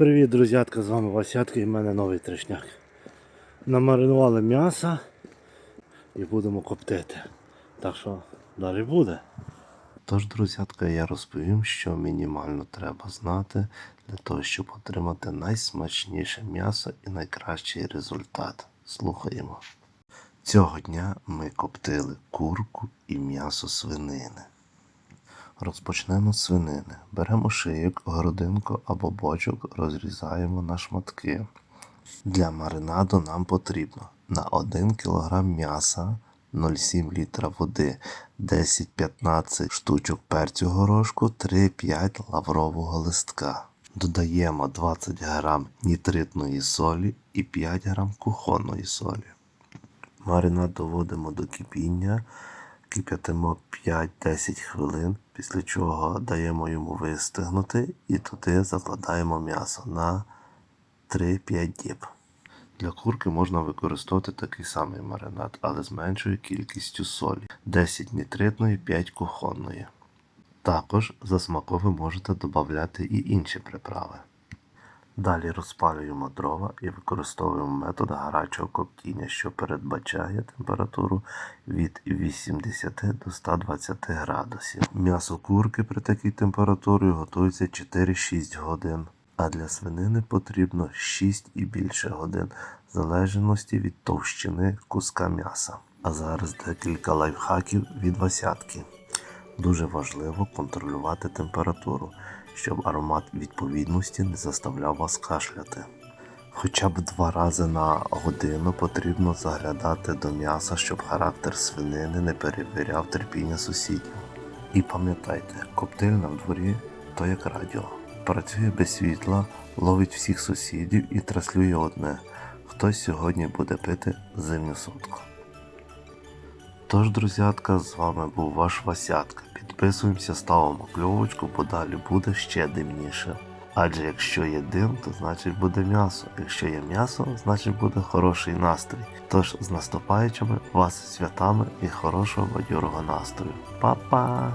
Привіт, друзятка, з вами Васятка і в мене новий трешняк. Намаринували м'ясо і будемо коптити. Так що далі буде. Тож, друзятка, я розповім, що мінімально треба знати для того, щоб отримати найсмачніше м'ясо і найкращий результат. Слухаємо. Цього дня ми коптили курку і м'ясо свинини. Розпочнемо з свинини. Беремо шийок, грудинку або бочок, розрізаємо на шматки. Для маринаду нам потрібно на 1 кг м'яса 0,7 літра води, 10-15 штучок перцю горошку, 3-5 лаврового листка. Додаємо 20 г нітритної солі і 5 г кухонної солі. Маринад доводимо до кипіння, кип'ятимо 5-10 хвилин, після чого даємо йому вистигнути і туди закладаємо м'ясо на 3-5 діб. Для курки можна використовувати такий самий маринад, але з меншою кількістю солі 10 нітритної, 5 кухонної. Також за смаком ви можете додати і інші приправи. Далі розпалюємо дрова і використовуємо метод гарячого коптіння, що передбачає температуру від 80 до 120 градусів. М'ясо курки при такій температурі готується 4-6 годин, а для свинини потрібно 6 і більше годин, в залежності від товщини куска м'яса. А зараз декілька лайфхаків від васятки. Дуже важливо контролювати температуру, щоб аромат відповідності не заставляв вас кашляти. Хоча б два рази на годину потрібно заглядати до м'яса, щоб характер свинини не перевіряв терпіння сусідів. І пам'ятайте, коптильна в дворі то як радіо. Працює без світла, ловить всіх сусідів і транслює одне: хтось сьогодні буде пити зимню сотку. Тож, друзятка, з вами був ваш Васятка. Підписуємося, ставимо кльовочку, бо далі буде ще димніше. Адже якщо є дим, то значить буде м'ясо. Якщо є м'ясо, значить буде хороший настрій. Тож з наступаючими вас святами і хорошого бадьорого настрою. Па-па!